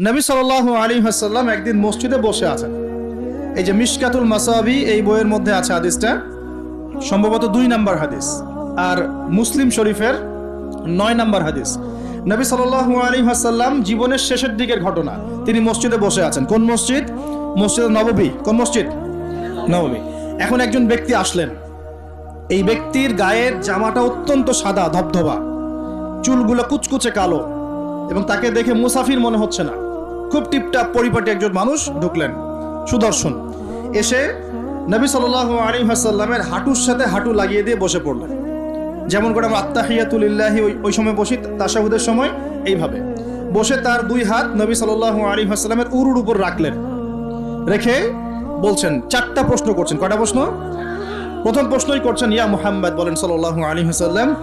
নবী সাল আলী হাসাল্লাম একদিন মসজিদে বসে আছেন। এই যে মিশকাতুল মাসাবি, এই বইয়ের মধ্যে আছে হাদিসটা। সম্ভবত দুই নাম্বার হাদিস। আর মুসলিম শরীফের নয় নাম্বার হাদিস। নবী সাল আলী হাসাল্লাম জীবনের শেষের দিকের ঘটনা। তিনি মসজিদে বসে আছেন। কোন মসজিদ? মসজিদ নববী। কোন মসজিদ? নববী। এখন একজন ব্যক্তি আসলেন। এই ব্যক্তির গায়ের জামাটা অত্যন্ত সাদা, ধবধবা। চুলগুলো কুচকুচে কালো। এবং তাকে দেখে মুসাফির মনে হচ্ছে না। খুব টিপটাপ পরিপাটি একজন মানুষ ঢুকলেন। সুদর্শন। এসে নবী সাল আলী হাসাল্লামের হাঁটুর সাথে হাঁটু লাগিয়ে দিয়ে বসে পড়লেন। যেমন করে আমরা আত্মাহিয়াতুলিল্লাহি ওই ওই সময় বসি তাসাহুদের সময় এইভাবে। বসে তার দুই হাত নবী সাল আলী হাসাল্লামের উরুর উপর রাখলেন। রেখে বলছেন, চারটা প্রশ্ন করছেন। কটা প্রশ্ন? প্রথম প্রশ্নই করছেন, ইয়া মুহাম্মদ, বলেন সাল্লাল্লাহু আলাইহি ওয়াসাল্লাম,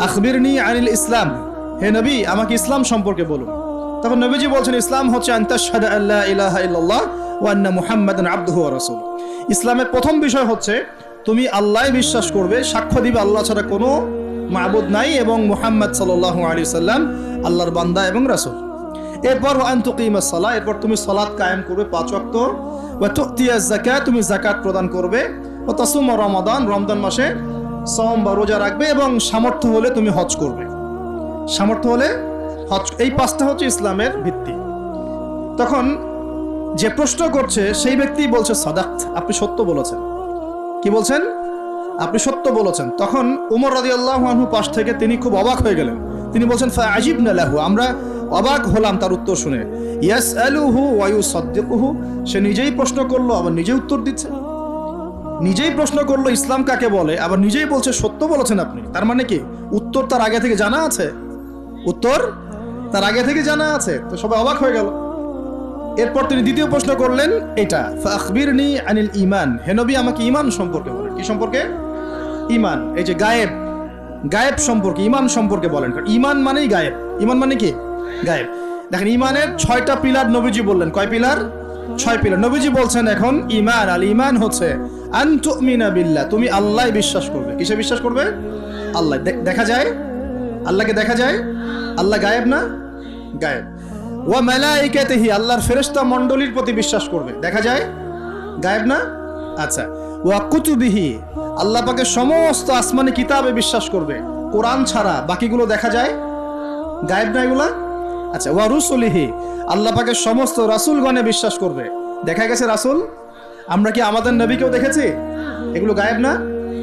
আখবিরনি আনিল ইসলাম। হে নবী, আমাকে ইসলাম সম্পর্কে বলুন। তখন নবীজি বলছেন, ইসলাম হচ্ছে আন্তাশহাদা আল্লা ইলাহা ইল্লাল্লাহ ওয়া আন্না মুহাম্মাদান আবদুহু ওয়া রাসূল ইসলামের প্রথম বিষয় হচ্ছে, তুমি আল্লাহ বিশ্বাস করবে, সাক্ষ্য দিবে আল্লাহ ছাড়া কোনো মাবুদ নাই এবং মুহাম্মদ সাল্লাল্লাহু আলাইহি সাল্লাম আল্লাহর বান্দা এবং রাসূল। এরপর আন তুকিমাস সালাহ এরপর তুমি সালাত কায়েম করবে পাঁচ ওয়াক্ত। ওয়া তুমি যাকাত প্রদান করবে। ও তাসুম রমাদান রমদান মাসে সম বা রোজা রাখবে এবং সামর্থ্য হলে তুমি হজ করবে। সামর্থ্য হলে হজ এই পাঁচটা হচ্ছে ইসলামের ভিত্তি। তখন যে প্রশ্ন করছে, সেই ব্যক্তি বলছে সাদাক্ত আপনি সত্য বলেছেন। কি বলছেন? আপনি সত্য বলেছেন। তখন উমর রাজি আল্লাহু পাশ থেকে তিনি খুব অবাক হয়ে গেলেন। তিনি বলছেন আজিব নালাহু আমরা অবাক হলাম তার উত্তর শুনে। ইয়াস আলুহু ওয়ায়ু সদ্দিকুহু সে নিজেই প্রশ্ন করল, আবার নিজেই উত্তর দিচ্ছে। নিজেই প্রশ্ন করল, ইসলাম কাকে বলে? আবার নিজেই বলছে, সত্য বলেছেন আপনি। তার মানে কি? উত্তর তার আগে থেকে জানা আছে? উত্তর তার আগে থেকে জানা আছে, তো সবাই অবাক হয়ে গেল। এরপর তিনি দ্বিতীয় প্রশ্ন করলেন, এটা, ফাখবিরনি আনিল ইমান হেনবি আমাকে ইমান সম্পর্কে বলেন। কি সম্পর্কে? ইমান এই যে গায়েব গায়েব সম্পর্কে ইমান সম্পর্কে বলেন। কারণ ইমান মানেই গায়েব। ইমান মানে কি? গায়েব। দেখেন ইমানের ছয়টা পিলার নবীজি বললেন। কয় পিলার? ছয় পিলার। নবীজি বলছেন এখন ইমান আল ইমান হচ্ছে আনতুমিনা বিল্লাহ। তুমি আল্লাহ বিশ্বাস করবে। কিসে বিশ্বাস করবে? আল্লাহ। দেখা যায়? আল্লাহকে দেখা যায়? আল্লাহ গায়েব না? গায়েব। ওয়া মালাইকাতিহি, আল্লাহর ফেরেশতা মণ্ডলীর প্রতি বিশ্বাস করবে। দেখা যায়? গায়েব না? আচ্ছা। ওয়া কুতুবিহি, আল্লাহ পাকে সমস্ত আসমানি কিতাবে বিশ্বাস করবে। কোরআন ছাড়া বাকিগুলো দেখা যায়? গায়েব না এগুলা? আচ্ছা ওয়া রুসুলিহি, আল্লাহ পাকে সমস্ত রাসূলগণে বিশ্বাস করবে। দেখা গেছে রাসূল? আমরা কি আমাদের নবীকেও দেখেছি? এগুলো গায়েব না?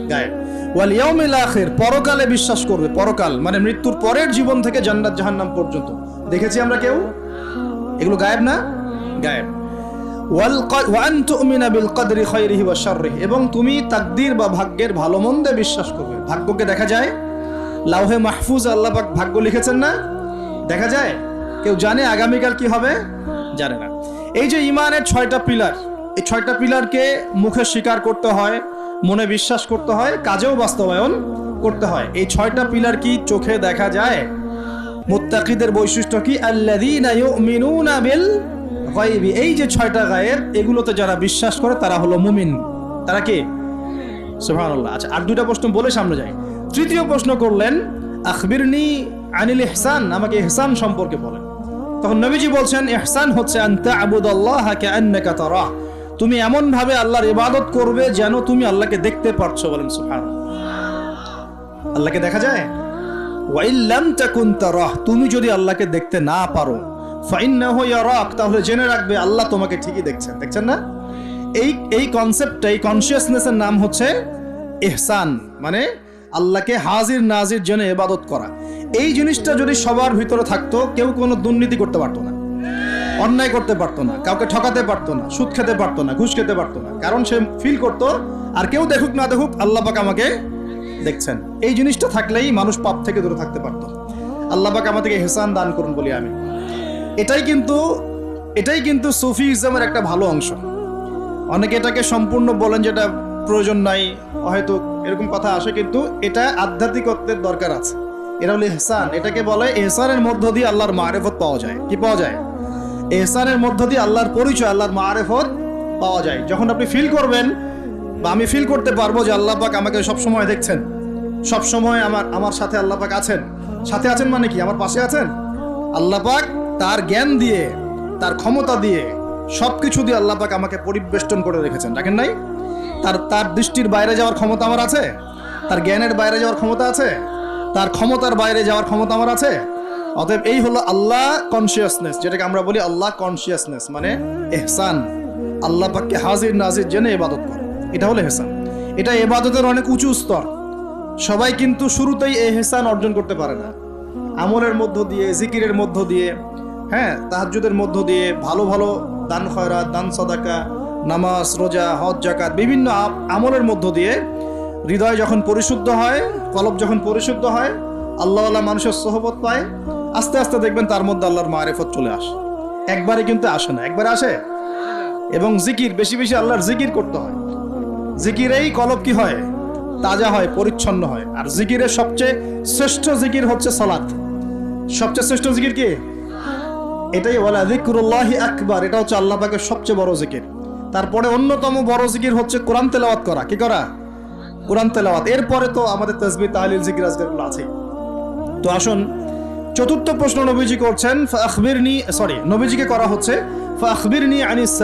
গায়েব। ওয়াল ইয়াউমিল আখির, পরকালে বিশ্বাস করবে, পরকাল মানে মৃত্যুর পরের জীবন থেকে জান্নাত জাহান্নাম পর্যন্ত। দেখেছি আমরা কেউ? এগুলো গায়েব না? গায়েব। এবং তুমি তাকদীর বা ভাগ্যের ভালো মন্দে বিশ্বাস করবে। ভাগ্যকে দেখা যায়? লাউহে মাহফুজ আল্লাহ ভাগ্য লিখেছেন না? দেখা যায়? কেউ জানে আগামীকাল কি হবে? জানে না। এই যে ইমানের ছয়টা পিলার, এই ছয়টা পিলারকে মুখে স্বীকার করতে হয় মনে বিশ্বাস করতে হয়, কাজেও বাস্তবায়ন করতে হয়। এই ছয়টা পিলার কি চোখে দেখা যায়? মুত্তাকিদের বৈশিষ্ট্য কি? বিল এই যে ছয়টা গায়ের, এগুলোতে যারা বিশ্বাস করে, তারা হলো মুমিন। তারা কি? সুবহানাল্লাহ। আচ্ছা আর দুইটা প্রশ্ন বলে সামনে যাই। তৃতীয় প্রশ্ন করলেন, আখবিরনি আনিল ইহসান, আমাকে ইহসান সম্পর্কে বলেন। তখন নবীজি বলছেন, ইহসান হচ্ছে আনতা আবুদাল্লাহ কাআন্নাকা তারা তুমি এমন ভাবে আল্লাহর ইবাদত করবে যেন তুমি আল্লাহকে দেখতে পারছ বলেন সুবহানাল্লাহ। আল্লাহকে দেখা যায়? ওয়াইল্লাম তাকুন তারাহ, তুমি যদি আল্লাহকে দেখতে না পারো, ফাইন্নাহু ইয়ারাক, তাহলে জেনে রাখবে আল্লাহ তোমাকে ঠিকই দেখছেন। দেখছেন না? এই এই কনসেপ্টটা এই কনসিয়াসনেসের নাম হচ্ছে ইহসান মানে আল্লাহকে হাজির নাজির জেনে ইবাদত করা। এই জিনিসটা যদি সবার ভিতরে থাকতো, কেউ কোনো দুর্নীতি করতে পারতো না। অন্যায় করতে পারতো না, কাউকে ঠকাতে পারতো না, সুদ খেতে পারতো না, ঘুষ খেতে পারতো না। কারণ সে ফিল করতো, আর কেউ দেখুক না দেখুক, আল্লাহ পাক আমাকে দেখছেন। এই জিনিসটা থাকলেই মানুষ পাপ থেকে দূরে থাকতে পারতো। আল্লাহ পাক আমাদেরকে হেসান দান করুন বলি আমি। এটাই কিন্তু এটাই কিন্তু সুফিজমের একটা ভালো অংশ। অনেকে এটাকে সম্পূর্ণ বলেন যেটা প্রয়োজন নাই, হয়তো এরকম কথা আসে, কিন্তু এটা আধ্যাত্মিকত্বের দরকার আছে। এটা হলো এহসান। এটাকে বলে এহসানের মধ্য দিয়ে আল্লাহর মারেফত পাওয়া যায়। কি পাওয়া যায়? এহসানের মধ্য দিয়ে আল্লাহর পরিচয়, আল্লাহর মারেফত পাওয়া যায়। যখন আপনি ফিল করবেন, বা আমি ফিল করতে পারব যে আল্লাহ পাক আমাকে সবসময় দেখছেন, সবসময় আমার আমার সাথে আল্লাহ পাক আছেন। সাথে আছেন মানে কি? আমার পাশে আছেন? আল্লাহ পাক তার জ্ঞান দিয়ে, তার ক্ষমতা দিয়ে সব কিছু দিয়ে আল্লাহ পাক আমাকে পরিবেষ্টন করে রেখেছেন। রাখেন নাই? তার তার দৃষ্টির বাইরে যাওয়ার ক্ষমতা আমার আছে? তার জ্ঞানের বাইরে যাওয়ার ক্ষমতা আছে? তার ক্ষমতার বাইরে যাওয়ার ক্ষমতা আমার আছে? অতএব এই হলো আল্লাহ কনসিয়াসনেস যেটাকে আমরা বলি আল্লাহ কনসিয়াসনেস মানে এহসান। আল্লাহ পাককে হাজির নাজির জেনে ইবাদত করা। এটা হলো এহসান। এটা এবাদতের অনেক উঁচু স্তর। সবাই কিন্তু শুরুতেই এহসান অর্জন করতে পারে না। আমলের মধ্য দিয়ে, জিকিরের মধ্য দিয়ে হ্যাঁ তাহাজ্জুদের মধ্য দিয়ে ভালো ভালো দান খয়রাত, দান সদাকা, নামাজ, রোজা, হজ জাকাত বিভিন্ন আমলের মধ্য দিয়ে হৃদয় যখন পরিশুদ্ধ হয়, কলব যখন পরিশুদ্ধ হয় আল্লাহ আল্লাহ মানুষের সহবত পায় আস্তে আস্তে দেখবেন তার মধ্যে আল্লাহর মারেফত চলে আসে। একবারে কিন্তু আসে না, একবারে আসে? এবং জিকির, বেশি বেশি আল্লাহর জিকির করতে হয়। জিকিরেই কলব কি হয়? তাজা হয়, পরিচ্ছন্ন হয়। আর জিকিরের সবচেয়ে শ্রেষ্ঠ জিকির হচ্ছে সালাত। সবচেয়ে শ্রেষ্ঠ জিকির কি? এটাই বলা জিকরুল্লাহি আকবার, এটা হচ্ছে আল্লাহ পাকের সবচেয়ে বড় জিকির। তারপরে অন্যতম বড় জিকির হচ্ছে কোরআন তেলাওয়াত করা। কি করা? কোরআন তেলাওয়াত। এরপরে তো আমাদের তসবি তাহলিল, জিকির আজকারগুলো আছে তো আসুন চতুর্থ প্রশ্ন নবীজি করছেন আখবিরনি সরি নবীজিকে করা হচ্ছে আখবিরনি আনিস।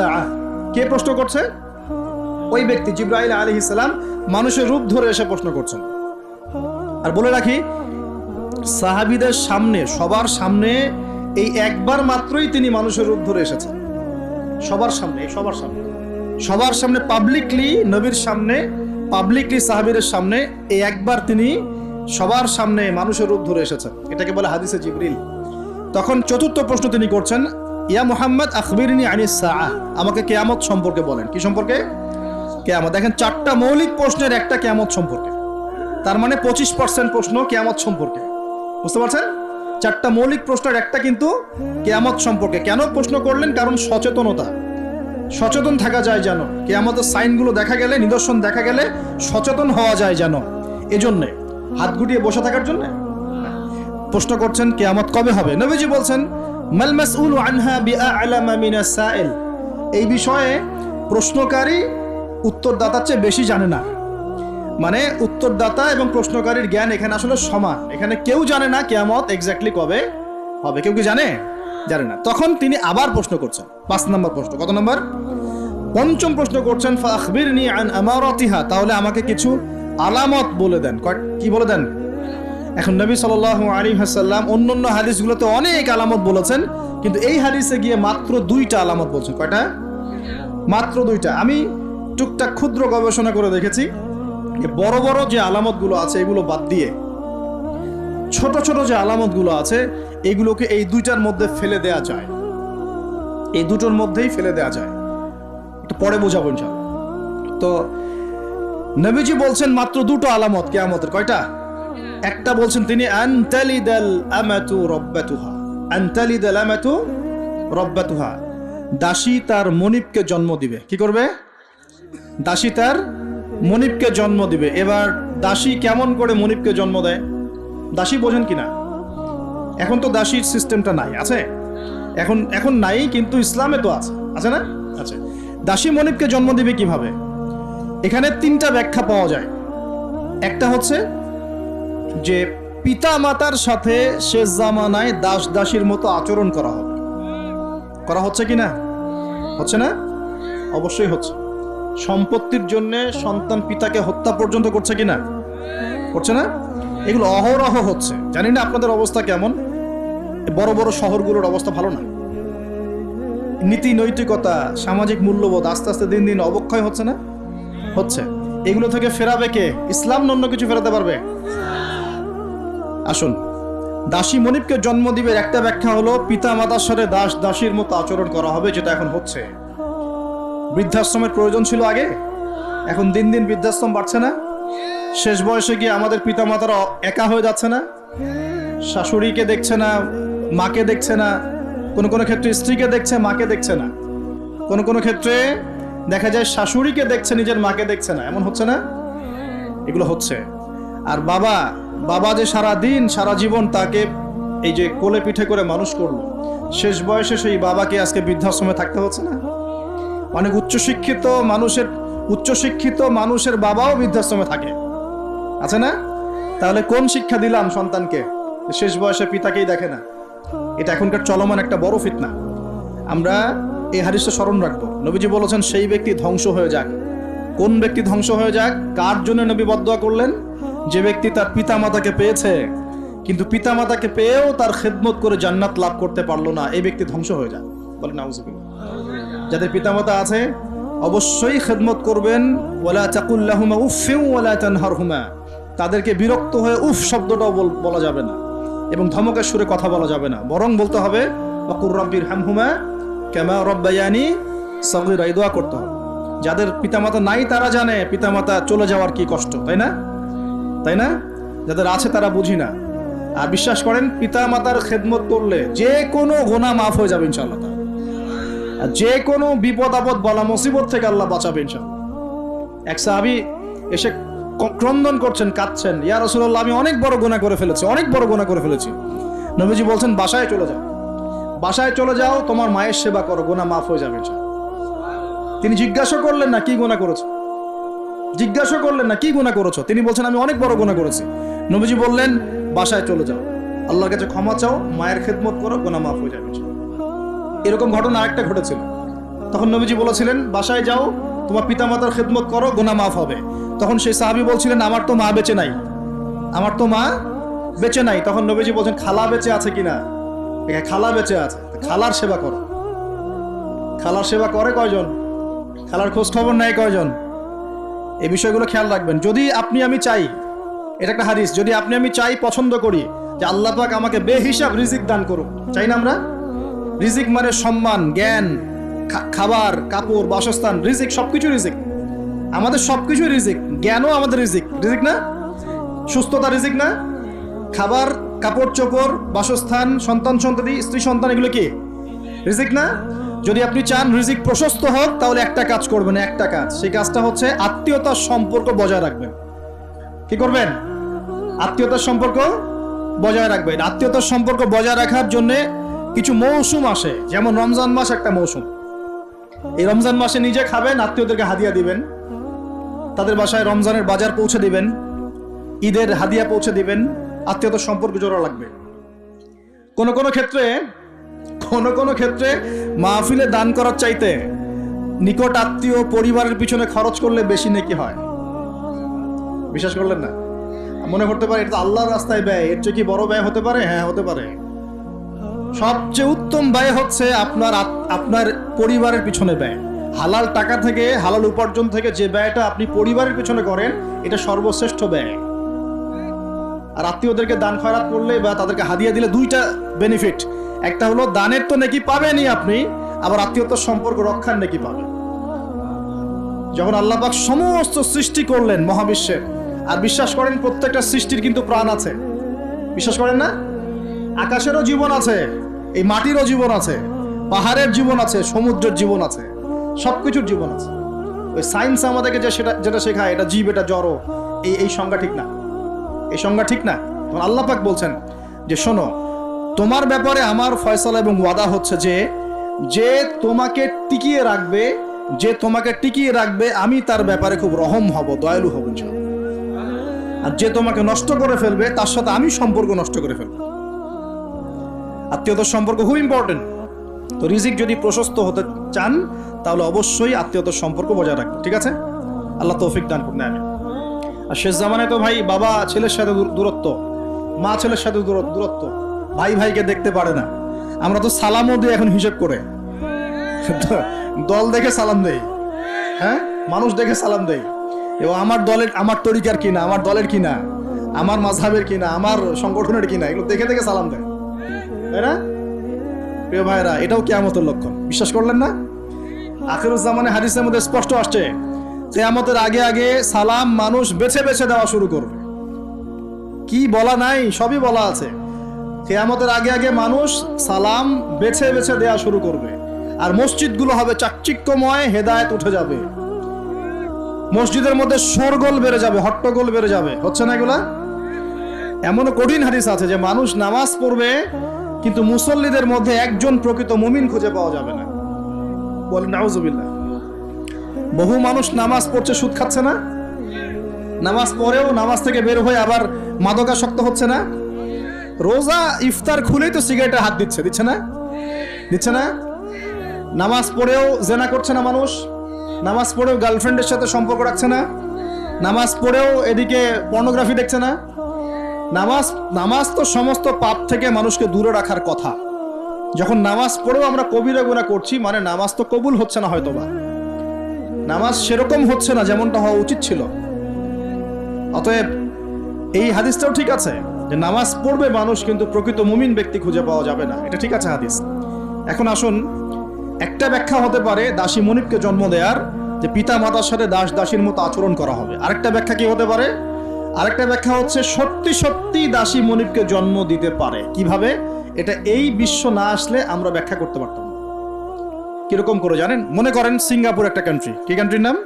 কে প্রশ্ন করছে? ওই ব্যক্তি, জিব্রাইল আলী ইসলাম মানুষের রূপ ধরে এসে প্রশ্ন করছেন। আর বলে রাখি, সাহাবিদের সামনে, সবার সামনে এই একবার মাত্রই তিনি মানুষের রূপ ধরে এসেছেন। সবার সামনে সবার সামনে। সবার সামনে পাবলিকলি নবীর সামনে পাবলিকলি সাহাবিদের সামনে এই একবার তিনি সবার সামনে মানুষের রূপ ধরে এসেছেন এটাকে বলে হাদিসে জিবরিল। তখন চতুর্থ প্রশ্ন তিনি করছেন, ইয়া মোহাম্মদ, আখবিরিনী আনিস সাআহ। আমাকে কেয়ামত সম্পর্কে বলেন। কি সম্পর্কে? কেয়ামত। দেখেন, চারটা মৌলিক প্রশ্নের একটা কেয়ামত সম্পর্কে। তার মানে পঁচিশ পার্সেন্ট প্রশ্ন কেয়ামত সম্পর্কে। বুঝতে পারছেন? চারটা মৌলিক প্রশ্নের একটা কিন্তু কেয়ামত সম্পর্কে। কেন প্রশ্ন করলেন? কারণ সচেতনতা। সচেতন থাকা যায় যেন। কেয়ামতের সাইনগুলো দেখা গেলে, নিদর্শন দেখা গেলে সচেতন হওয়া যায় যেন। এজন্যে। হাত গুটিয়ে বসে থাকার জন্য? প্রশ্ন করছেন, কেয়ামত কবে হবে? নবীজি বলছেন এই বিষয়ে প্রশ্নকারী উত্তরদাতার চেয়ে বেশি জানে না। মানে উত্তরদাতা এবং প্রশ্নকারীর জ্ঞান এখানে আসলে সমান। এখানে কেউ জানে না কেয়ামত এক্স্যাক্টলি কবে হবে। কেউ কি জানে? জানে না। তখন তিনি আবার প্রশ্ন করছেন। পাঁচ নম্বর প্রশ্ন। কত নম্বর? পঞ্চম প্রশ্ন করছেন, ফাখবিরনি আন আমারাতিহা। তাহলে আমাকে কিছু আলামত বলে দেন। কি বলে দেন? এখন নবী সাল্লাল্লাহু আলাইহি হাসাল্লাম অন্য অন্য হাদিসগুলোতে অনেক আলামত বলেছেন, কিন্তু এই হাদিসে গিয়ে মাত্র দুইটা আলামত বলছেন। কয়টা? মাত্র দুইটা। আমি টুকটাক ক্ষুদ্র গবেষণা করে দেখেছি বড় বড় যে আলামতগুলো আছে, এগুলো বাদ দিয়ে ছোট ছোট যে আলামতগুলো আছে, এগুলোকে এই দুইটার মধ্যে ফেলে দেয়া যায়। এই দুটোর মধ্যেই ফেলে দেয়া যায়। এটা পরে বোঝাবো তো নবীজি বলছেন মাত্র দুটো আলামত কেয়ামতের কয়টা? একটা বলছেন তিনি, আনতালিদাল আমাতু রব্বাতুহা। আনতালিদাল আমাতু রব্বাতুহা। দাসী তার মনিবকে জন্ম দিবে। কি করবে? দাসী তার মনিবকে জন্ম দিবে। এবার দাসী কেমন করে মনিবকে জন্ম দেয়? দাসী বোঝেন কিনা এখন তো দাসীর সিস্টেমটা নাই, আছে? এখন এখন নাই, কিন্তু ইসলামে তো আছে। আছে না? আছে। দাসী মনিবকে জন্ম দিবে কীভাবে? এখানে তিনটা ব্যাখ্যা পাওয়া যায়। একটা হচ্ছে যে পিতা মাতার সাথে শেষ জামানায় দাস দাসীর মতো আচরণ করা হবে। করা হচ্ছে কি না? হচ্ছে না? অবশ্যই হচ্ছে। সম্পত্তির জন্য সন্তান পিতাকে হত্যা পর্যন্ত করছে কি না? করছে না? এগুলো অহরহ হচ্ছে। জানি না আপনাদের অবস্থা কেমন। বড় বড় শহরগুলোর অবস্থা ভালো না। নীতি নৈতিকতা সামাজিক মূল্যবোধ আস্তে আস্তে দিন দিন অবক্ষয় হচ্ছে না। হচ্ছে। এগুলো থেকে ফেরাবে কে? ইসলাম অন্য কিছু ফেরাতে পারবে? আসুন। দাসী মনিবকে জন্ম দিবের একটা ব্যাখ্যা হলো পিতা মাতার সাথে দাস দাসীর মতো আচরণ করা হবে, যেটা এখন হচ্ছে। বৃদ্ধাশ্রমের প্রয়োজন ছিল আগে, এখন দিন দিন বৃদ্ধাশ্রম বাড়ছে না। শেষ বয়সে গিয়ে আমাদের পিতা মাতারা একা হয়ে যাচ্ছে না। শাশুড়িকে দেখছে না, মাকে দেখছে না। কোনো কোনো ক্ষেত্রে স্ত্রীকে দেখছে, মাকে দেখছে না। কোনো কোনো ক্ষেত্রে দেখা যায় শাশুড়িকে দেখছে, নিজের মাকে দেখছে না। এমন হচ্ছে না? এগুলো হচ্ছে। আর বাবা বাবা যে সারা দিন সারা জীবন তাকে এই যে কোলে পিঠে করে মানুষ করল, শেষ বয়সে সেই বাবাকে আজকে বৃদ্ধাশ্রমে থাকতে হচ্ছে না? অনেক উচ্চশিক্ষিত মানুষের উচ্চশিক্ষিত মানুষের বাবাও বৃদ্ধাশ্রমে থাকে। আছে না? তাহলে কোন শিক্ষা দিলাম সন্তানকে? শেষ বয়সে পিতাকেই দেখে না। এটা এখনকার চলমান একটা বড় ফিতনা। আমরা এই হাদিসটা স্মরণ রাখব। নবীজি বলেছেন, সেই ব্যক্তি ধ্বংস হয়ে যাক। কোন ব্যক্তি ধ্বংস হয়ে যাক? কার জন্য নবী বদয়া করলেন? যে ব্যক্তি তার পিতা মাতাকে পেয়েছে, কিন্তু পিতা মাতাকে পেয়েও তার খেদমত করে জান্নাত লাভ করতে পারল না, এই ব্যক্তি ধ্বংস হয়ে যাক। বলেন যাদের পিতামাতা আছে, অবশ্যই খেদমত করবেন, ওয়ালা চাকুল্লাহুমা উফিউ ওয়ালা তানহারহুমা। তাদেরকে বিরক্ত হয়ে উফ শব্দটাও বল- যাবে না এবং ধমকের সুরে কথা বলা যাবে না। বরং বলতে হবে, ওয়াকুর রব্বির হামহুমা, কেমা রব্বায়ানি সগিরা এই দোয়া করতে হবে। যাদের পিতামাতা নাই, তারা জানে পিতামাতা চলে যাওয়ার কি কষ্ট, তাই না? তাই না? যাদের আছে, তারা বুঝি না। আর বিশ্বাস করেন পিতা মাতার খেদমত করলে যে কোনো গোনা মাফ হয়ে যাবে ইনশাআল্লাহ তাআলা। আর যে কোনো বিপদ আপদ বলা মুসিবত থেকে আল্লাহ বাঁচাবে ইনশাআল্লাহ। এক সাহাবি এসে ক্রন্দন করছেন, কাঁদছেন, ইয়া রাসূলুল্লাহ, আমি অনেক বড় গোনা করে ফেলেছি, অনেক বড় গোনা করে ফেলেছি। নবীজি বলছেন, বাসায় চলে যাও। বাসায় চলে যাও, তোমার মায়ের সেবা করো, গোনা মাফ হয়ে যাবে ইনশাআল্লাহ। তিনি জিজ্ঞাসা করলেন, না, কি গোনা করেছ? জিজ্ঞাসা করলেন, না, কি গুণা করেছ? তিনি বলছেন, আমি অনেক বড় গুণা করেছি। নবীজি বললেন, বাসায় চলে যাও। আল্লাহর কাছে ক্ষমা চাও, মায়ের খেদমত করো গোনা মাফ হয়ে যাবে এরকম ঘটনা আরেকটা ঘটেছিল। তখন নবীজি বলেছিলেন, বাসায় যাও, তোমার পিতামাতার খেদমত করো গোনা মাফ হবে। তখন সেই সাহাবি বলছিলেন, আমার তো মা বেঁচে নাই। আমার তো মা বেঁচে নাই। তখন নবীজি বলছেন, খালা বেঁচে আছে কিনা? খালা বেঁচে আছে। খালার সেবা করো। খালার সেবা করে কয়জন? খালার খোঁজ খবর নেয় কয়জন? এই বিষয়গুলো খেয়াল রাখবেন। যদি আপনি আমি চাই, এটা একটা হাদিস, যদি আপনি আমি চাই পছন্দ করি যে আল্লাহ পাক আমাকে বেহিসাব রিজিক দান করুক, চাই না আমরা? রিজিক মানে সম্মান, জ্ঞান খাবার, কাপড়, বাসস্থান, রিজিক, সবকিছু রিজিক। আমাদের সবকিছু রিজিক, জ্ঞানও আমাদের রিজিক। রিজিক না? সুস্থতা রিজিক না? খাবার কাপড় চোপড় বাসস্থান সন্তান সন্ততি স্ত্রী সন্তান এগুলো কি? রিজিক না? যদি আপনি চান রিজিক প্রশস্ত হোক, তাহলে একটা কাজ করবেন, একটা কাজ। সেই কাজটা হচ্ছে আত্মীয়তার সম্পর্ক বজায় রাখবেন। কি করবেন? আত্মীয়তার সম্পর্ক বজায় রাখবেন। আত্মীয়তার সম্পর্ক বজায় রাখার জন্য কিছু মৌসুম আসে। যেমন রমজান মাস একটা মৌসুম। এই রমজান মাসে নিজে খাবেন, আত্মীয়দেরকে হাদিয়া দিবেন। তাদের বাসায় রমজানের বাজার পৌঁছে দিবেন। ঈদের হাদিয়া পৌঁছে দিবেন। আত্মীয়তার সম্পর্ক জোড়া লাগবে। কোন কোন ক্ষেত্রে, কোন কোন ক্ষেত্রে মাহফিলে দান করার চাইতে নিকট আত্মীয় পরিবারের পিছনে খরচ করলে বেশি নাকি হয়। বিশ্বাস করলেন না? মনে করতে পারে, এটা আল্লাহর রাস্তায় ব্যয়। এর চেয়ে কি বড় ব্যয় হতে পারে? হ্যাঁ হতে পারে। সবচেয়ে উত্তম ব্যয় হচ্ছে আপনার আপনার পরিবারের পিছনে ব্যয়। হালাল টাকা থেকে, হালাল উপার্জন থেকে যে ব্যয়টা আপনি পরিবারের পিছনে করেন, এটা সর্বশ্রেষ্ঠ ব্যয়। আর আত্মীয়দেরকে দান খয়রাত করলে বা তাদেরকে হাদিয়া দিলে দুইটা বেনিফিট একটা হলো, দানের তো নাকি পাবেনই আপনি, আবার আত্মীয়তার সম্পর্ক রক্ষার নাকি পাবেন। যখন আল্লাহ পাক সমস্ত সৃষ্টি করলেন মহাবিশ্বের, আর বিশ্বাস করেন প্রত্যেকটা সৃষ্টির কিন্তু প্রাণ আছে। বিশ্বাস করেন না? আকাশেরও জীবন আছে, এই মাটিরও জীবন আছে, পাহাড়ের জীবন আছে, সমুদ্রের জীবন আছে, সবকিছুর জীবন আছে। ওই সায়েন্স আমাদেরকে যে সেটা, যেটা শেখায়, এটা জীব, এটা জড়, এই এই সংজ্ঞা ঠিক না। এই সংজ্ঞা ঠিক না। তখন আল্লাহ পাক বলছেন যে, শোনো, তোমার ব্যাপারে আমার ফয়সালা এবং ওয়াদা হচ্ছে যে যে তোমাকে টিকিয়ে রাখবে, যে তোমাকে টিকিয়ে রাখবে, আমি তার ব্যাপারে খুব রহম হব, দয়ালু হব আর যে তোমাকে নষ্ট করে ফেলবে, তার সাথে আমি সম্পর্ক নষ্ট করে ফেলব। আত্মীয়তার সম্পর্ক খুব ইম্পর্টেন্ট তো রিজিক যদি প্রশস্ত হতে চান, তাহলে অবশ্যই আত্মীয়তার সম্পর্ক বজায় রাখবেন, ঠিক আছে? আল্লাহ তৌফিক দান করুন আমি আর শেষ জামানায় তো ভাই বাবা ছেলের সাথে দূরত্ব, মা ছেলের সাথে দূর- দূরত্ব। ভাই ভাইকে দেখতে পারে না। আমরা তো সালামও দিই এখন হিসেব করে। দল দেখে সালাম দেই। হ্যাঁ? মানুষ দেখে সালাম দেই। এবং আমার দলের আমার তরিকার কিনা, আমার দলের কিনা, আমার মাঝহাবের কিনা, আমার সংগঠনের কিনা, এগুলো দেখে দেখে সালাম দেয়। তাই না? প্রিয় ভাইরা এটাও কেয়ামতের লক্ষণ। বিশ্বাস করলেন না? আখিরুজ্জামানে হাদিসের মধ্যে স্পষ্ট আসছে কেয়ামতের আগে আগে সালাম মানুষ বেছে বেছে দেওয়া শুরু করবে। কি বলা নাই? সবই বলা আছে। কেয়ামতের আগে আগে মানুষ সালাম বেছে বেছে দেওয়া শুরু করবে। আর মসজিদগুলো হবে চাকচিক্যময়, হেদায়েত উঠে যাবে। মসজিদের মধ্যে শোরগোল বেড়ে যাবে, হট্টগোল বেড়ে যাবে। হচ্ছে না এগুলা? এমনও কঠিন হাদিস আছে যে মানুষ নামাজ পড়বে, কিন্তু মুসল্লিদের মধ্যে একজন প্রকৃত মুমিন খুঁজে পাওয়া যাবে না। বলেন, নাউজুবিল্লাহ। বহু মানুষ নামাজ পড়ছে, সুদ খাচ্ছে না? নামাজ পড়েও নামাজ থেকে বের হয়ে আবার মাদকাসক্ত হচ্ছে না? রোজা ইফতার খুলেই তো সিগারেটে হাত দিচ্ছে দিচ্ছে না? দিচ্ছে না? নামাজ পড়েও জেনা করছে না মানুষ? নামাজ পড়েও গার্লফ্রেন্ডের সাথে সম্পর্ক রাখছে না? নামাজ পড়েও এদিকে পর্নোগ্রাফি দেখছে না? নামাজ নামাজ তো সমস্ত পাপ থেকে মানুষকে দূরে রাখার কথা। যখন নামাজ পড়েও আমরা কবিরা গুণা করছি মানে নামাজ তো কবুল হচ্ছে না হয়তোবা। নামাজ সেরকম হচ্ছে না যেমনটা হওয়া উচিত ছিল। অতএব এই হাদিসটাও ঠিক আছে যে নামাজ পড়বে মানুষ কিন্তু প্রকৃত মুমিন ব্যক্তি খুঁজে পাওয়া যাবে না। এটা ঠিক আছে হাদিস। এখন আসুন, একটা ব্যাখ্যা হতে পারে দাসী মনিবকে জন্ম দেওয়ার যে পিতা মাতার সাথে দাস দাসীর মতো আচরণ করা হবে। আরেকটা ব্যাখ্যা কি হতে পারে? আরেকটা ব্যাখ্যা হচ্ছে, সত্যি সত্যি দাসী মনিবকে জন্ম দিতে পারে। কীভাবে? এটা এই বিশ্ব না আসলে আমরা ব্যাখ্যা করতে পারতাম। কীরকম করে জানেন? মনে করেন সিঙ্গাপুর একটা কান্ট্রি কি কান্ট্রির নাম?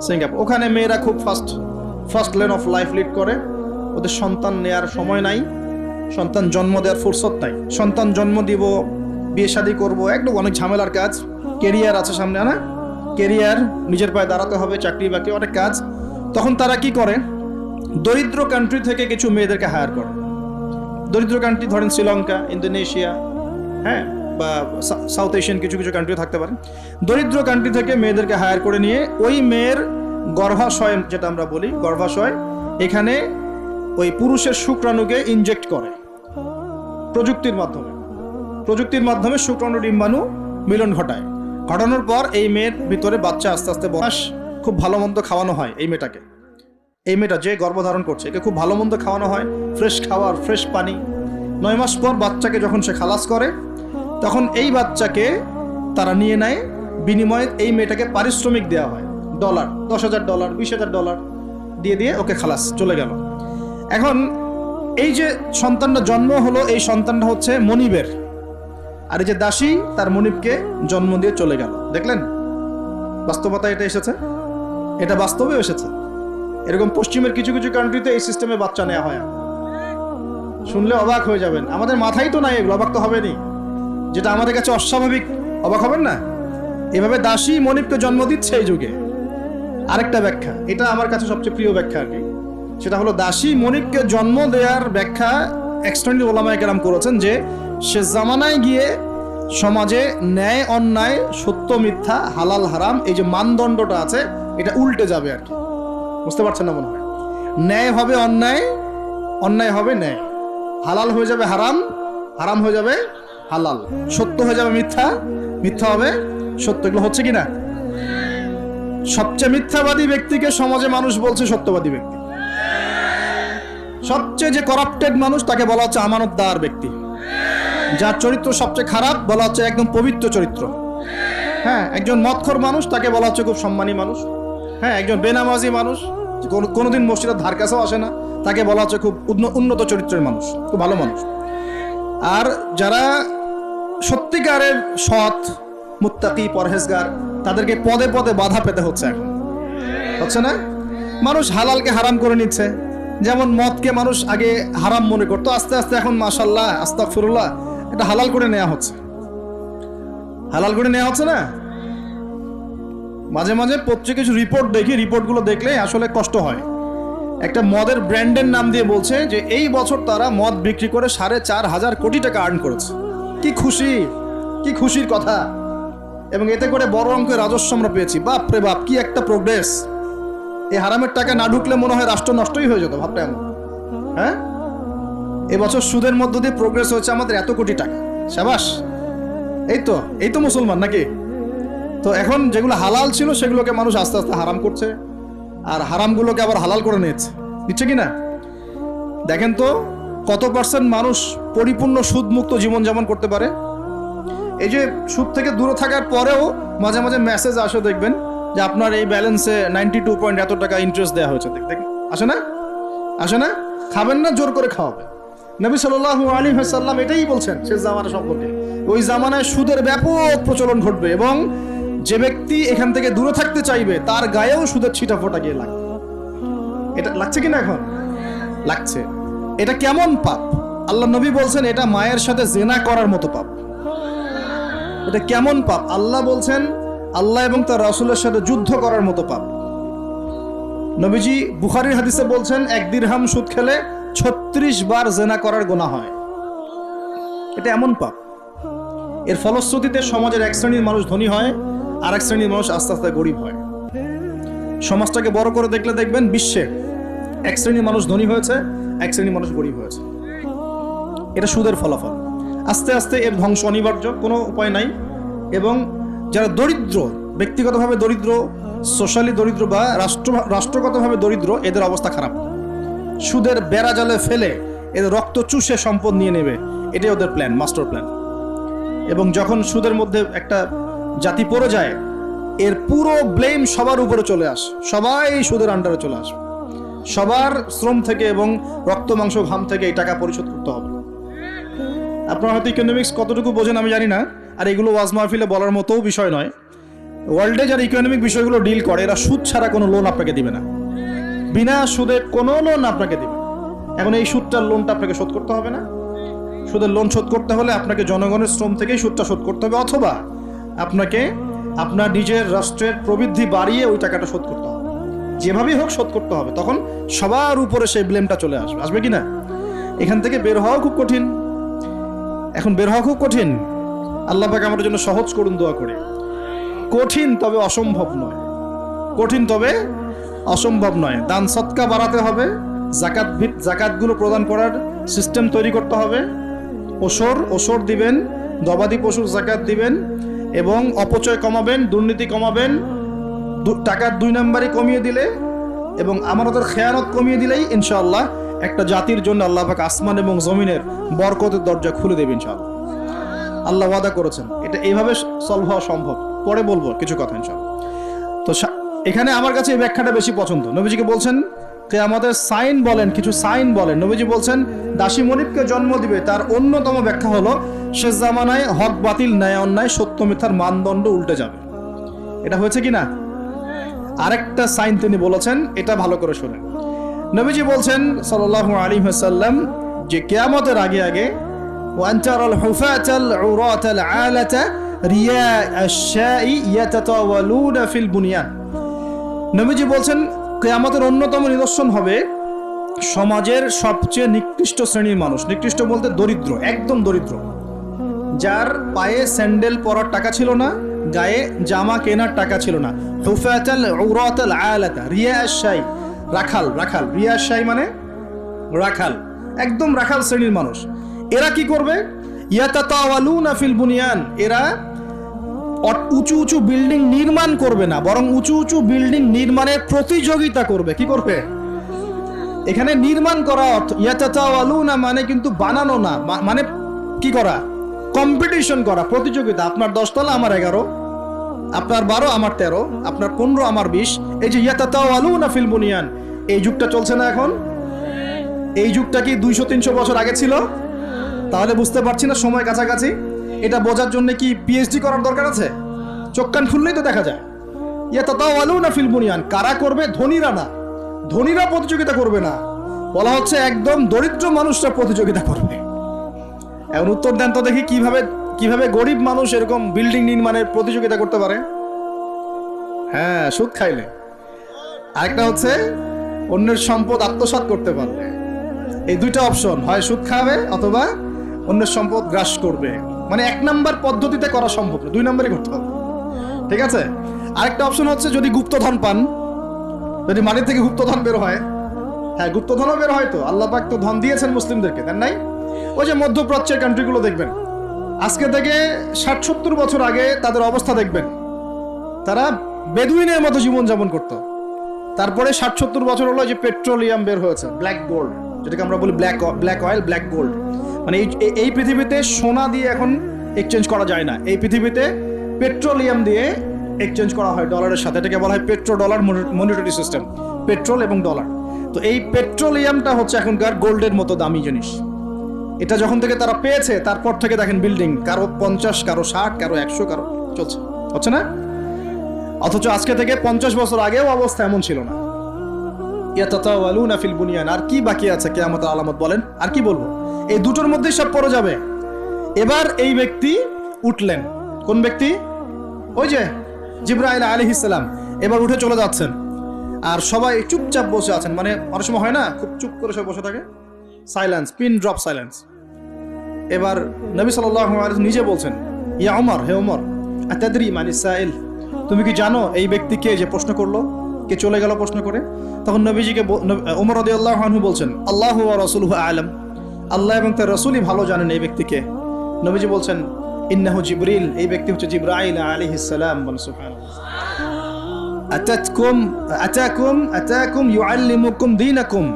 সিঙ্গাপুর। ওখানে মেয়েরা খুব fast fast lane of life lead করে। ওদের সন্তান নেয়ার সময় নাই। সন্তান জন্ম দেওয়ার ফুরসত নাই। সন্তান জন্ম দিব, বিয়ে শাদী করব, একদম অনেক ঝামেলার কাজ। কেরিয়ার আছে সামনে, না? কেরিয়ার নিজের পায়ে দাঁড়াতে হবে, চাকরি বাকরি, অনেক কাজ। তখন তারা কি করে? দরিদ্র কান্ট্রি থেকে কিছু মেয়েদেরকে হায়ার করে। দরিদ্র কান্ট্রি ধরেন শ্রীলঙ্কা, ইন্দোনেশিয়া হ্যাঁ? বা সাউথ এশিয়ান কিছু কিছু কান্ট্রি থাকতে পারে। দরিদ্র কান্ট্রি থেকে মেয়েদেরকে হায়ার করে নিয়ে ওই মেয়ের গর্ভাশয়, যেটা আমরা বলি গর্ভাশয়, এখানে ওই পুরুষের শুক্রাণুকে ইনজেক্ট করে। প্রযুক্তির মাধ্যমে। প্রযুক্তির মাধ্যমে শুক্রাণু ডিম্বাণু মিলন ঘটায়। ঘটানোর পর এই মেয়ের ভিতরে বাচ্চা আস্তে আস্তে বয়স খুব ভালো মন্দ খাওয়ানো হয় এই মেয়েটাকে। এই মেয়েটা যে গর্ভধারণ করছে, একে খুব ভালো মন্দ খাওয়ানো হয়। ফ্রেশ খাওয়ার ফ্রেশ পানি। নয় মাস পর বাচ্চাকে যখন সে খালাস করে তখন এই বাচ্চাকে তারা নিয়ে নেয়। বিনিময়ে এই মেয়েটাকে পারিশ্রমিক দেওয়া হয়। ডলার দশ হাজার ডলার বিশ হাজার ডলার দিয়ে দিয়ে ওকে খালাস, চলে গেল। এখন এই যে সন্তানটা জন্ম হলো, এই সন্তানটা হচ্ছে মনিবের। আর এই যে দাসী, তার মনিবকে জন্ম দিয়ে চলে গেল। দেখলেন? বাস্তবতা এটা এসেছে। এটা বাস্তবে এসেছে। এরকম পশ্চিমের কিছু কিছু কান্ট্রিতে এই সিস্টেমে বাচ্চা নেওয়া হয়। শুনলে অবাক হয়ে যাবেন। আমাদের মাথায় তো নাই এগুলো, অবাক তো হবেনি যেটা আমাদের কাছে অস্বাভাবিক। অবাক হবেন না? এভাবে দাসী মনিবকে জন্ম দিচ্ছে এই যুগে। আরেকটা ব্যাখ্যা, এটা আমার কাছে সবচেয়ে প্রিয় ব্যাখ্যা আর কি। সেটা হলো, দাসী মনিবকে জন্ম দেওয়ার ব্যাখ্যা এক্সটেন্ডেড ওলামায় কেরাম করেছেন যে, সে জামানায় গিয়ে সমাজে ন্যায়, অন্যায়, সত্য, মিথ্যা, হালাল, হারাম, এই যে মানদণ্ডটা আছে, এটা উল্টে যাবে আর কি। বুঝতে পারছেন না মনে হয়? ন্যায় হবে অন্যায় অন্যায় হবে ন্যায়। হালাল হয়ে যাবে হারাম হারাম হয়ে যাবে হালাল। সত্য হয়ে যাবে মিথ্যা? মিথ্যা হবে? সত্য, এগুলো হচ্ছে কি না সবচেয়ে মিথ্যাবাদী ব্যক্তিকে সমাজে মানুষ বলছে সত্যবাদী ব্যক্তি। সবচেয়ে যে করাপ্টেড মানুষ, তাকে বলা হচ্ছে আমানতদার ব্যক্তি। যার চরিত্র সবচেয়ে খারাপ, বলা হচ্ছে একদম পবিত্র চরিত্র। হ্যাঁ একজন মৎখর মানুষ, তাকে বলা হচ্ছে খুব সম্মানী মানুষ। হ্যাঁ একজন বেনামাজি মানুষ, কোনো- কোনোদিন মসজিদের ধার কাছেও আসে না। তাকে বলা হচ্ছে খুব উন্নত চরিত্রের মানুষ, খুব ভালো মানুষ। আর যারা সত্যিকারের সৎ, মুত্তাকি, পরহেজগার, তাদেরকে পদে পদে বাধা পেতে হচ্ছে। এখন হচ্ছে না? মানুষ হালালকে হারাম করে নিচ্ছে। যেমন মদকে মানুষ আগে হারাম মনে করতো, আস্তে আস্তে এখন মাশাল্লাহ আস্তাগফিরুল্লাহ, এটা হালাল করে নেওয়া হচ্ছে। হালাল করে নেওয়া হচ্ছে না? মাঝে মাঝে পত্রিকা কিছু রিপোর্ট দেখি রিপোর্টগুলো দেখলে আসলে কষ্ট হয়। একটা মদের ব্র্যান্ডের নাম দিয়ে বলছে যে, এই বছর তারা মদ বিক্রি করে সাড়ে চার হাজার কোটি টাকা আর্ন করেছে। কি খুশি? কি খুশির কথা? এবং এতে করে বড় অঙ্কের রাজস্ব আমরা পেয়েছি। বাপ রে বাপ, কি একটা প্রোগ্রেস এই হারামের টাকা না ঢুকলে মনে হয় রাষ্ট্র নষ্টই হয়ে যেত, ভাবটা এমন। হ্যাঁ? এবছর সুদের মধ্য দিয়ে প্রোগ্রেস হয়েছে আমাদের এত কোটি টাকা। সাবাস। এই তো এই তো মুসলমান নাকি? তো এখন যেগুলো হালাল ছিল সেগুলোকে মানুষ আস্তে আস্তে হারাম করছে, আর হারামগুলোকে আবার হালাল করে নিচ্ছে দিচ্ছে কি না? দেখেন তো কত পার্সেন্ট মানুষ পরিপূর্ণ সুদমুক্ত জীবনযাপন করতে পারে? এই যে সুদ থেকে দূরে থাকার পরেও মাঝে মাঝে মেসেজ আসে, দেখবেন, যে আপনার এই ব্যালেন্সে নাইনটি টু পয়েন্ট এত টাকা ইন্টারেস্ট দেওয়া হয়েছে। দেখ দেখ, আসে না? আসে না? খাবেন না, জোর করে খাওয়াবে। নবী সাল্লাল্লাহু আলী সাল্লাম এটাই বলছেন, শেষ জামানা সম্পর্কে। ওই জামানায় সুদের ব্যাপক প্রচলন ঘটবে এবং যে ব্যক্তি এখান থেকে দূরে থাকতে চাইবে, তার গায়েও সুদের ছিটা ফোটা গিয়ে লাগবে। এটা লাগছে কিনা এখন? লাগছে। এটা কেমন পাপ? আল্লাহ নবী বলছেন, এটা মায়ের সাথে জেনা করার মতো পাপ। এটা কেমন পাপ? আল্লাহ বলছেন, আল্লাহ এবং তার রাসূলের সাথে যুদ্ধ করার মতো পাপ। নবীজি বুখারীর হাদিসে বলছেন, এক দিরহাম সুদ খেলে ছত্রিশ বার জেনা করার গোনা হয়। এটা এমন পাপ। এর ফলশ্রুতিতে সমাজের এক শ্রেণির মানুষ ধনী হয় আর এক শ্রেণির মানুষ আস্তে আস্তে গরিব হয়। সমাজটাকে বড় করে দেখলে দেখবেন, বিশ্বে এক শ্রেণির মানুষ ধনী হয়েছে এক শ্রেণির মানুষ গরিব হয়েছে। এটা সুদের ফলাফল। আস্তে আস্তে এর ধ্বংস অনিবার্য, কোনো উপায় নাই। এবং যারা দরিদ্র, ব্যক্তিগতভাবে দরিদ্র, সোশ্যালি দরিদ্র বা রাষ্ট্র, রাষ্ট্রগতভাবে দরিদ্র, এদের অবস্থা খারাপ। সুদের বেড়া জালে ফেলে এদের রক্ত চুষে সম্পদ নিয়ে নেবে। এটাই ওদের প্ল্যান মাস্টার প্ল্যান এবং যখন সুদের মধ্যে একটা জাতি পড়ে যায়, এর পুরো ব্লেম সবার উপরে চলে আস। সবাই সুদের আন্ডারে চলে আস সবার শ্রম থেকে এবং রক্ত, মাংস, ঘাম থেকে এই টাকা পরিশোধ করতে হবে। আপনার হয়তো ইকোনমিক্স কতটুকু বোঝেন আমি জানি না, আর এগুলো ওয়াজ মাহফিলে বলার মতোও বিষয় নয়। ওয়ার্ল্ডে যারা ইকোনমিক বিষয়গুলো ডিল করে, এরা সুদ ছাড়া কোনো লোন আপনাকে দিবে না। বিনা সুদে কোনো লোন আপনাকে দিবে এখন এই সুদটার লোনটা আপনাকে শোধ করতে হবে না। সুদের লোন শোধ করতে হলে আপনাকে জনগণের শ্রম থেকেই সুদটা শোধ করতে হবে, অথবা আপনাকে আপনার নিজের রাষ্ট্রের প্রবৃদ্ধি বাড়িয়ে ওই টাকাটা শোধ করতে হবে। যেভাবেই হোক শোধ করতে হবে, তখন সবার উপরে সেই ব্লেমটা চলে আসবে। আসবে কি না? এখান থেকে বের হওয়াও খুব কঠিন। এখন বের হওয়া খুব কঠিন। আল্লাহ পাক আমাদের জন্য সহজ করুন দোয়া করে। কঠিন তবে অসম্ভব নয়। কঠিন তবে অসম্ভব নয়। দান সৎকা বাড়াতে হবে। জাকাত ভিত জাকাতগুলো প্রদান করার সিস্টেম তৈরি করতে হবে। ওসর ওসর দিবেন গবাদি পশুর জাকাত দিবেন এবং অপচয় কমাবেন, দুর্নীতি কমাবেন টাকার দুই নাম্বারই কমিয়ে দিলে এবং আমার আমানতের খেয়ানত কমিয়ে দিলেই ইনশাআল্লাহ একটা জাতির জন্য আল্লাহ পাক আসমান এবং জমিনের বরকতের দরজা খুলে দেবে ইনশাআল্লাহ। আল্লাহ ওয়াদা করেছেন। এটা এইভাবে সলভ হওয়া সম্ভব। পরে বলব কিছু কথা ইনশাআল্লাহ। তো এখানে আমার কাছে এই ব্যাখ্যাটা বেশি পছন্দ। নবীজিকে বলছেন কে আমাদের সাইন বলেন, কিছু সাইন বলেন। নবীজি বলছেন, দাসী মনিবকে জন্ম দিবে, তার অন্যতম ব্যাখ্যা হলো শেষ জামানায় হক বাতিল, ন্যায় অন্যায়, সত্য মিথ্যার মানদণ্ড উল্টে যাবে। এটা হয়েছে কি না? আরেকটা সাইন তিনি বলেছেন, এটা ভালো করে শোনেন। নবীজি বলছেন, সাল্লাল্লাহু আলাইহি ওয়াসাল্লাম, যে কেয়ামতের আগে আগে ওয়ান্তারাল হুফাতাল উরাতাল আলাতা রিয়া আশ-শাই ইয়াতাতাওয়ালুনা ফিল বুনিয়ান। নবীজি বলছেন, কিয়ামতের অন্যতম নিদর্শন হবে সমাজের সবচেয়ে নিকৃষ্ট শ্রেণির মানুষ। নিকৃষ্ট বলতে দরিদ্র, একদম দরিদ্র। যার পায়ে স্যান্ডেল পরার টাকা ছিল না গায়ে জামা কেনার টাকা ছিল না। হুফাতাল উরাতাল আলাতা, রিয়া শাই রাখাল রাখাল, রিয়া শাই মানে রাখাল। একদম রাখাল শ্রেণির মানুষ। এরা কি করবে? ইয়াতাতাওয়ালুনা ফিল বুনিয়ান। এরা উঁচু উঁচু বিল্ডিং নির্মাণ করবে না, বরং উঁচু উঁচু বিল্ডিং নির্মাণের প্রতিযোগিতা করবে। কি করবে? এখানে নির্মাণ করা অর্থ ইয়াতাতাওয়ালুনা মানে কিন্তু বানানো না মানে কি করা? কম্পিটিশন করা, প্রতিযোগিতা, আপনার দশতলা আমার এগারো, আপনার বারো, আমার তেরো, আপনার পনেরো, আমার বিশ, এই যে ইয়াতাতাওয়ালুনা ফিল বুনিয়ান, এই যুগটা চলছে না এখন? এই যুগটা কি দুইশো, তিনশো বছর আগে ছিল? তাহলে বুঝতে পারছি না, সময় কাছাকাছি। এটা বোঝার জন্য কি পিএইচডি করার দরকার আছে? চোখ কান খুললেই তো দেখা যায়। ইয়া তাও আলু না ফিলবুনিয়ান কারা করবে? ধনীরা না। ধনীরা প্রতিযোগিতা করবে না। বলা হচ্ছে একদম দরিদ্র মানুষরা প্রতিযোগিতা করবে। এখন উত্তর দেন তো দেখি কীভাবে কীভাবে গরিব মানুষ এরকম বিল্ডিং নির্মাণের প্রতিযোগিতা করতে পারে। হ্যাঁ সুদ খাইলে। আরেকটা হচ্ছে, অন্যের সম্পদ আত্মসাৎ করতে পারবে এই দুইটা অপশন হয় সুদ খাবে অথবা অন্যের সম্পদ গ্রাস করবে। মানে এক নাম্বার পদ্ধতিতে করা সম্ভব না, দুই নম্বরই করতে হবে। ঠিক আছে? আরেকটা অপশন হচ্ছে যদি গুপ্তধন পান, যদি মাটির থেকে গুপ্তধন বের হয়। হ্যাঁ গুপ্তধনও বের হয় তো। আল্লাহ পাক তো ধন দিয়েছেন মুসলিমদেরকে, তাই নাই? ওই যে মধ্যপ্রাচ্যের কান্ট্রিগুলো দেখবেন। আজকে থেকে ষাট, সত্তর বছর আগে তাদের অবস্থা দেখবেন। তারা বেদুইনের মতো জীবনযাপন করতো। তারপরে ষাট, সত্তর বছর হলো যে পেট্রোলিয়াম বের হয়েছে ব্ল্যাক গোল্ড যেটাকে আমরা বলি black black oil black gold মানে এই, এই- পৃথিবীতে সোনা দিয়ে এখন এক্সচেঞ্জ করা যায় না। এই পৃথিবীতে পেট্রোলিয়াম দিয়ে এক্সচেঞ্জ করা হয় ডলারের সাথে। এটাকে বলা হয় petro dollar monetary system petrol এবং ডলার তো এই পেট্রোলিয়ামটা হচ্ছে এখনকার গোল্ডের মতো দামি জিনিস। এটা যখন থেকে তারা পেয়েছে, তারপর থেকে দেখেন বিল্ডিং কারও পঞ্চাশ, কারও ষাট, কারও একশো, কারও চলছে। হচ্ছে না? অথচ আজকে থেকে পঞ্চাশ বছর আগেও অবস্থা এমন ছিল না। বুনিয়ান, আর কি বাকি আছে কিয়ামতের আলামত বলেন? আর কি বলব? এই দুটোর মধ্যেই সব পড়ে যাবে। এবার এই ব্যক্তি উঠলেন। কোন ব্যক্তি? ওই যে জিব্রাইল আলাইহিস সালাম। এবার উঠে চলে যাচ্ছেন। আর সবাই চুপচাপ বসে আছেন। মানে অনেক সময় হয় না, খুব চুপ করে সব বসে থাকে। সাইলেন্স পিন ড্রপ সাইলেন্স এবার নবী আলাইহি নিজে বলছেন, ইয়া ওমর হে অমর আতাদরি মানে সাইল? তুমি কি জানো এই ব্যক্তিকে যে প্রশ্ন করল? কে চলে গেল প্রশ্ন করে? তখন নবীজিকে ওমর রদি আল্লাহানহু বলছেন, আল্লাহ রসুল আলম। আল্লাহ এবং তার রসুলই ভালো জানেন এই ব্যক্তিকে নবীজি বলছেন, ইন্নাহু জিবরিল। এই ব্যক্তি হচ্ছে জিব্রাইল আলাইহিস সালাম বলেন সুবহানাল্লাহ। আতাতকুম, আতাকুম আতাকুম ইউআল্লিমুকুম দীনাকুম।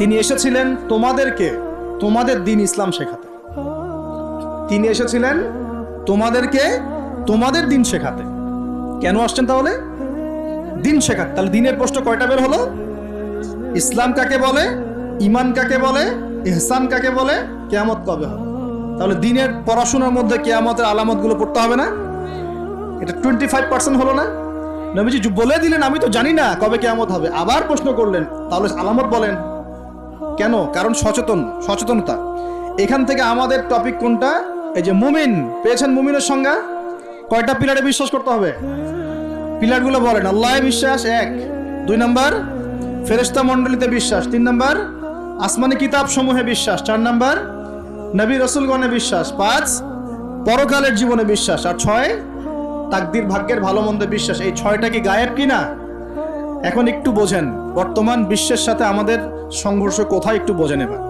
তিনি এসেছিলেন তোমাদেরকে, তোমাদের দিন ইসলাম শেখাতে। তিনি এসেছিলেন তোমাদেরকে, তোমাদের দিন শেখাতে। কেন আসছেন তাহলে? দিন শেখাতে। তাহলে দিনের প্রশ্ন কয়টা বের হলো? ইসলাম কাকে বলে? ইমান কাকে বলে? ইহসান কাকে বলে? কেয়ামত কবে হবে? তাহলে দিনের পড়াশোনার মধ্যে কেয়ামতের আলামতগুলো পড়তে হবে না? এটা টোয়েন্টি ফাইভ পার্সেন্ট হলো না? নবীজি বলে দিলেন, আমি তো জানি না কবে কেয়ামত হবে। আবার প্রশ্ন করলেন, তাহলে আলামত বলেন। কেন? কারণ সচেতন, সচেতনতা। এখান থেকে আমাদের টপিক কোনটা? এই যে মুমিন। পেয়েছেন মুমিনের সংজ্ঞা? কয়টা পিলারে বিশ্বাস করতে হবে? পিলারগুলো বলেন। আল্লাহ বিশ্বাস, এক। দুই নাম্বার ফেরেস্তা মণ্ডলীতে বিশ্বাস। তিন নাম্বার, আসমানি কিতাব সমূহে বিশ্বাস। চার নাম্বার, নবী রসুলগণে বিশ্বাস। পাঁচ, পরকালের জীবনে বিশ্বাস। আর ছয়, তাকদির ভাগ্যের ভালো মন্দে বিশ্বাস। এই ছয়টা কি গায়েব কি না এখন একটু বোঝেন বর্তমান বিশ্বের সাথে আমাদের সংঘর্ষ কোথায় একটু বোঝেন এবার।